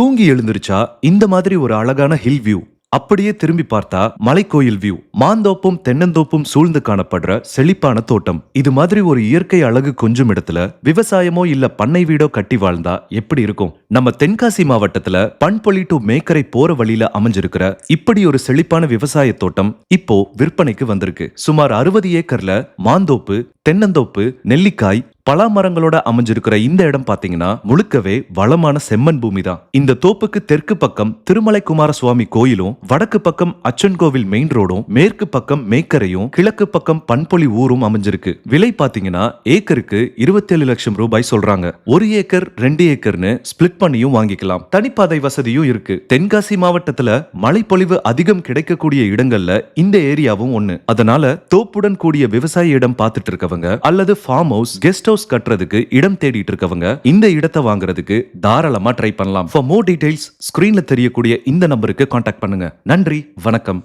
தூங்கி எழுந்திருச்சா இந்த மாதிரி ஒரு அழகான ஹில் வியூ அப்படியே திரும்பி பார்த்தா மலைக்கோயில் வியூ மாந்தோப்பும் தென்னந்தோப்பும் சூழ்ந்து காணப்படுற செழிப்பான தோட்டம். இது மாதிரி ஒரு இயற்கை அழகு கொஞ்சம் இடத்துல விவசாயமோ இல்ல பண்ணை வீடோ கட்டி வாழ்ந்தா எப்படி இருக்கும்? நம்ம தென்காசி மாவட்டத்துல பண்பொலி டு மேக்கரை போற வழியில அமைஞ்சிருக்கிற இப்படி ஒரு செழிப்பான விவசாய தோட்டம் இப்போ விற்பனைக்கு வந்திருக்கு. சுமார் அறுபது ஏக்கர்ல மாந்தோப்பு தென்னந்தோப்பு நெல்லிக்காய் பலா மரங்களோட அமைஞ்சிருக்கிற இந்த இடம் பாத்தீங்கன்னா முழுக்கவே வளமான செம்மண் பூமி தான் இந்த தோப்புக்கு தெற்கு பக்கம் திருமலை குமாரசுவாமி கோயிலும் வடக்கு பக்கம் அச்சன் கோவில் மெயின் ரோடும் மேற்கு பக்கம் மேக்கரையும் கிழக்கு பக்கம் பண்பொலி ஊரும் அமைஞ்சிருக்கு. விலை பாத்தீங்கன்னா ஏக்கருக்கு இருபத்தேழு லட்சம் ரூபாய் சொல்றாங்க. ஒரு ஏக்கர் ரெண்டு ஏக்கர்னு ஸ்பிளிட் பண்ணியும் வாங்கிக்கலாம். தனிப்பாதை வசதியும் இருக்கு. தென்காசி மாவட்டத்துல மழைப்பொழிவு அதிகம் கிடைக்கக்கூடிய இடங்கள்ல இந்த ஏரியாவும் ஒண்ணு. அதனால தோப்புடன் கூடிய விவசாய இடம் பார்த்துட்டு இருக்கவங்க அல்லது ஃபார்ம் ஹவுஸ் கெஸ்ட் ஹவுஸ் கட்டுறதுக்கு இடம் தேடிட்டு இருக்கவங்க இந்த இடத்தை வாங்குறதுக்கு தாராளமா ட்ரை பண்ணலாம். ஃபார் மோர் டீடைல்ஸ் ஸ்கிரீன்ல தெரியக்கூடிய இந்த நம்பருக்கு காண்டாக்ட் பண்ணுங்க. நன்றி வணக்கம்.